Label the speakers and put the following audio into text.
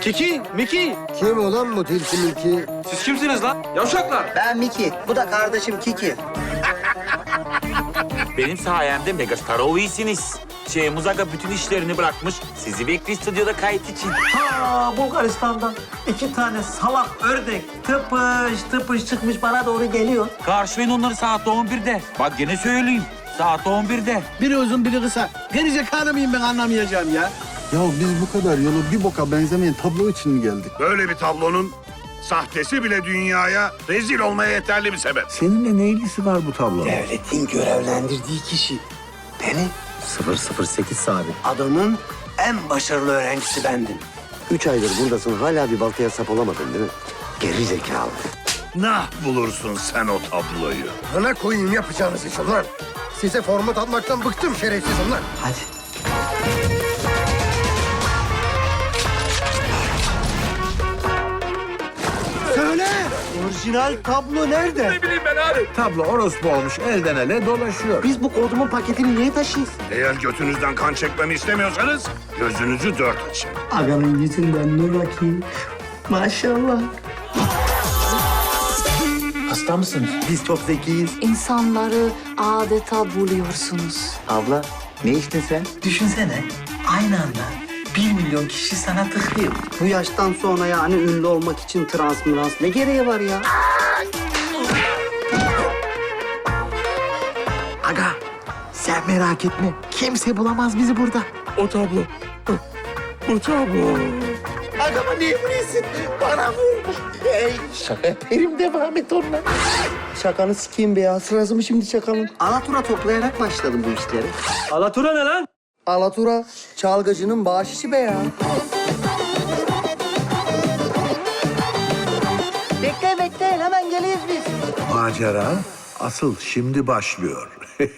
Speaker 1: Kiki, Miki.
Speaker 2: Kim olan bu tilki milki?
Speaker 1: Siz kimsiniz lan? Yavşaklar.
Speaker 3: Ben Miki. Bu da kardeşim Kiki.
Speaker 4: Benim sayemde megastar oluyorsunuz. Şey, Muzaga bütün işlerini bırakmış. Sizi bekliyor stüdyoda kayıt için.
Speaker 5: Ha Bulgaristan'dan iki tane salak ördek tıpış tıpış çıkmış bana doğru geliyor.
Speaker 4: Karşılayın onları saat 11'de. Bak gene söyleyeyim. Saat 11'de.
Speaker 1: Biri uzun, biri kısa. Gerizekalı mıyım ben anlamayacağım ya.
Speaker 6: Ya biz bu kadar yolu bir boka benzemeyen tablo için mi geldik?
Speaker 7: Böyle bir tablonun sahtesi bile dünyaya rezil olmaya yeterli bir sebep.
Speaker 6: Seninle ne ilgisi var bu tablonun?
Speaker 3: Devletin görevlendirdiği kişi. Beni
Speaker 2: 008 sabit.
Speaker 3: adamın en başarılı öğrencisi bendim.
Speaker 2: Üç aydır buradasın hala bir baltaya sap olamadın değil mi? Geri zekalı.
Speaker 7: Nah bulursun sen o tabloyu.
Speaker 2: Bana koyayım yapacağınız iş ulan. Size format atmaktan bıktım şerefsiz ulan.
Speaker 3: Hadi.
Speaker 2: Orijinal tablo nerede?
Speaker 6: Tablo orospu olmuş elden ele dolaşıyor.
Speaker 2: Biz bu kodumun paketini niye taşıyız?
Speaker 7: Eğer götünüzden kan çekmemi istemiyorsanız gözünüzü dört açın.
Speaker 5: Aganın yüzünden nur akıyor. Maşallah. Hasta mısınız?
Speaker 2: Biz çok zekiyiz.
Speaker 8: İnsanları adeta buluyorsunuz.
Speaker 2: Abla ne içtin sen?
Speaker 5: Düşünsene aynı anda bir milyon kişi sana tıklıyor.
Speaker 3: Bu yaştan sonra yani ünlü olmak için trans mırans ne gereği var ya?
Speaker 5: Aga sen merak etme kimse bulamaz bizi burada.
Speaker 6: O tablo. Bu tablo.
Speaker 5: Agama niye vuruyorsun? Bana vur. Hey, şaka yaparım devam et onunla.
Speaker 3: Şakanı sikeyim be ya. Sırası mı şimdi şakanın? Alatura toplayarak başladım bu işlere.
Speaker 1: Alatura ne lan?
Speaker 3: Alatura çalgıcının bağışışı be ya. Bekle bekle hemen geliyoruz biz.
Speaker 6: Macera asıl şimdi başlıyor.